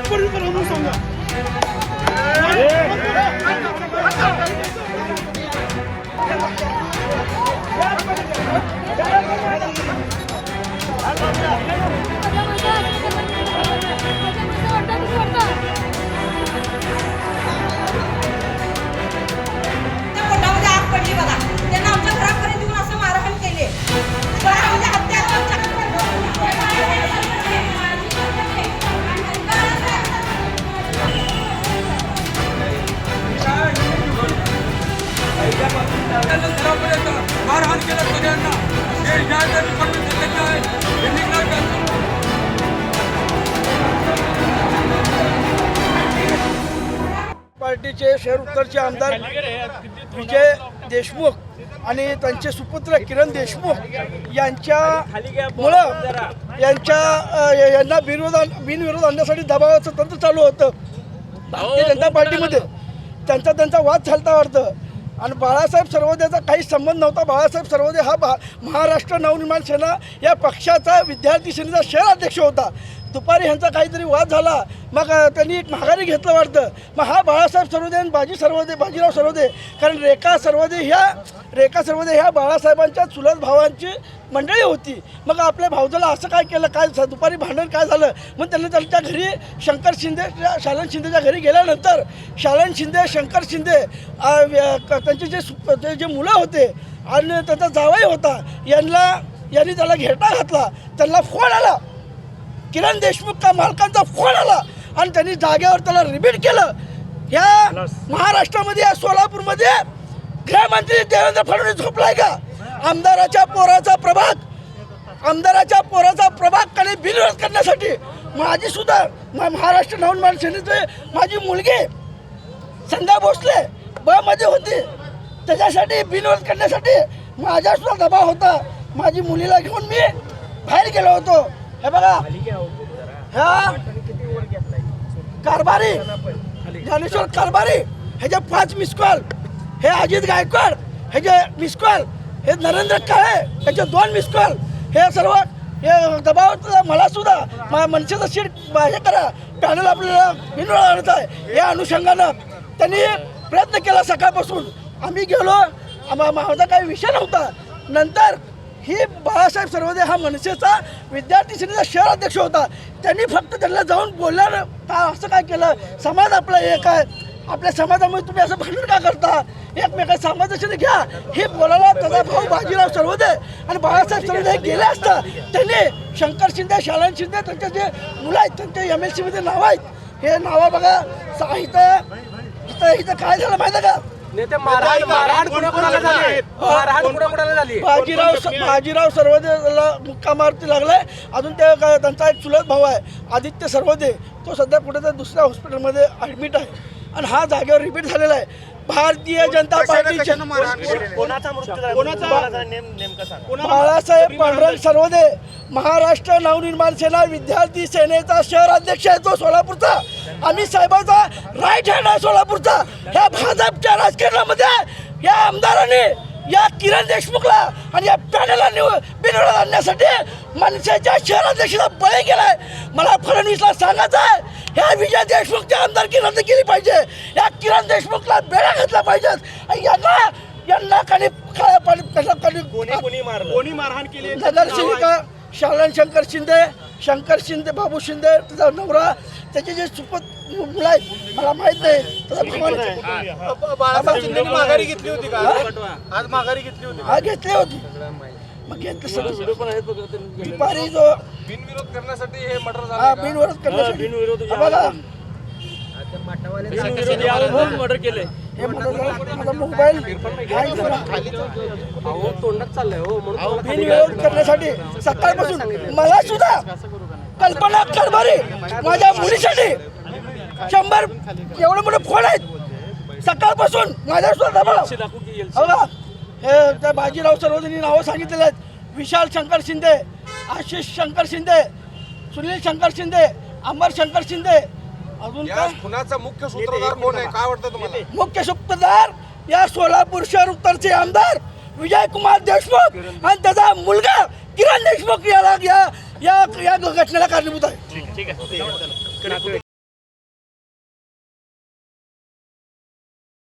कोणी पार्टीचे शहर उत्तरचे आमदार विजय देशमुख आणि त्यांचे सुपुत्र किरण देशमुख यांच्या मुळं यांच्या यांना बिनविरोध बिनविरोध आणण्यासाठी दबावाचं तंत्र चालू होतं. भारतीय जनता पार्टीमध्ये त्यांचा त्यांचा वाद झालता वाटतं. आणि बाळासाहेब सर्वोदयाचा काही संबंध नव्हता. बाळासाहेब सर्वोदय हा बा महाराष्ट्र नवनिर्माण सेना या पक्षाचा विद्यार्थी सेनेचा शहर अध्यक्ष होता. दुपारी ह्यांचा काहीतरी वाद झाला. मग त्यांनी एक माघारी घेतलं वाटतं. मग हा बाळासाहेब सर्वदे आणि बाजी सर्वदे बाजीराव सर्वदे कारण रेखा सर्वदे ह्या रेखा सर्वदे ह्या बाळासाहेबांच्या चुलत भावांची मंडळी होती. मग आपल्या भाऊजाला असं काय केलं? काय दुपारी भांडण काय झालं? मग त्यांनी त्यांच्या घरी शंकर शिंदे शालन शिंदेच्या घरी गेल्यानंतर शालन शिंदे शंकर शिंदे त्यांचे जे सु- ते जे मुलं होते आणि त्यांचा जावई होता यांना यांनी त्याला घेटा घातला. त्यांना फोड आला. किरण देशमुख का मालकांचा फोन आला आणि त्यांनी जागेवर त्याला रिपीट केलं. ह्या महाराष्ट्रामध्ये या सोलापूरमध्ये गृहमंत्री देवेंद्र फडणवीस झोपलाय का? आमदाराच्या पोराचा प्रभाग आमदाराच्या पोराचा प्रभागकडे बिनविरोध करण्यासाठी माझी सुद्धा म- महाराष्ट्र नवनिर्माण सेनेचे माझी मुलगी संध्या भोसले ब मध्ये होती. त्याच्यासाठी बिनविरोध करण्यासाठी माझ्या सुद्धा दबाव होता. माझी मुलीला घेऊन मी बाहेर गेलो होतो. हे बघा. ह्या कारभारी. ज्ञानेश्वर कारभारी. ह्याचे पाच मिस कॉल हे अजित गायकवाड ह्याचे मिस कॉल हे नरेंद्र काळे ह्याचे दोन मिस कॉल हे सर्व हे दबाव मला सुद्धा मा- मनसेचं सीट हे करा. पॅनल आपल्याला बिनवळ आणत आहे. या अनुषंगानं त्यांनी प्रयत्न केला सकाळपासून. आम्ही गेलो. आम्हा माझा काही विषय नव्हता. नंतर ही बाळासाहेब सर्वोदय हा मनसेचा विद्यार्थी सेनेचा शहर अध्यक्ष होता. त्यांनी फक्त त्यांना जाऊन बोलल्यानं का असं काय केलं? समाज आपला एक आहे. आपल्या समाजामध्ये तुम्ही असं भांडण का करता? एकमेका समाजाशी घ्या. हे बोलायला त्याचा भाऊ बाजीराव सर्वोदय आणि बाळासाहेब सर्वोदय गेले असता त्यांनी शंकर शिंदे शालन शिंदे त्यांचे जे मुलं आहेत त्यांचे एम एल सीमध्ये नावं आहेत. हे नावं बघा. इथं इथं इथं काय झालं माहिती का? नेते मारहाण मारहाण कुणा कुणाला झाली? मारहाण कुणा कुणाला झाली? बाजीराव बाजीराव सर्वदेला मुक्का मारती लागलाय. अजून त्यांचा एक चुलत भाऊ आहे आदित्य सर्वदे. तो सध्या कुठेतरी दुसऱ्या हॉस्पिटलमध्ये ॲडमिट आहे. आणि हा जागेवर रिपीट झालेला आहे. भारतीय जनता पार्टीचे बाळासाहेब पांडुरंग सर्वदे महाराष्ट्र नवनिर्माण सेना विद्यार्थी सेनेचा शहर अध्यक्ष आहे तो सोलापूरचा. आम्ही साहेबाचा राईट हँड आहे सोलापूरचा. ह्या भाजपच्या राजकारणामध्ये या आमदाराने या किरण देशमुखला आणि या पॅनलला निव बिनविरोध आणण्यासाठी मनसेच्या शहराध्यक्षाचा बळी गेलाय मला फडणवीसला सांगायचं आहे ह्या विजय देशमुखच्या आमदारकी रद्द केली पाहिजे. या किरण देशमुखला बेड्या घातल्या पाहिजेत आणि यांना यांना काही मारहाण केली? नगरसेविका शालन शंकर शिंदे शंकर शिंदे बाबू शिंदे त्याचा नवरा त्याचे जे सुपत मुलं आहेत मला माहीत नाही. माघारी घेतली होती का? आज माघारी घेतली होती. हा घेतली होती. मग घेतलं सगळं दुपारी जो बिनविरोध करण्यासाठी हे मटर झालं हा बिनविरोध करण्यासाठी. हा बघा. मर्डर केले हे मोबाईल. अहो तोंडात चाललंय हो म्हणून बिनविरोध करण्यासाठी सकाळपासून मला सुद्धा कल्पना कारभारी माझ्या मुलीसाठी शंभर एवढे मोठे फोन आहेत. सकाळपासून माझ्या सुद्धा दबाव. हो का? हे त्या बाजीराव सर्वजणी नावं सांगितलेले आहेत. विशाल शंकर शिंदे आशिष शंकर शिंदे सुनील शंकर शिंदे अमर शंकर शिंदे. अजून या काय? खुनाचा मुख्य सूत्रधार कोण आहे? काय वाटतं तुम्हाला? मुख्य सूत्रधार या सोलापूर शहर उत्तरचे आमदार विजय कुमार देशमुख. आणि त्याचा मुलगा किरण देशमुख याला या या या घटनेला कारणीभूत आहे.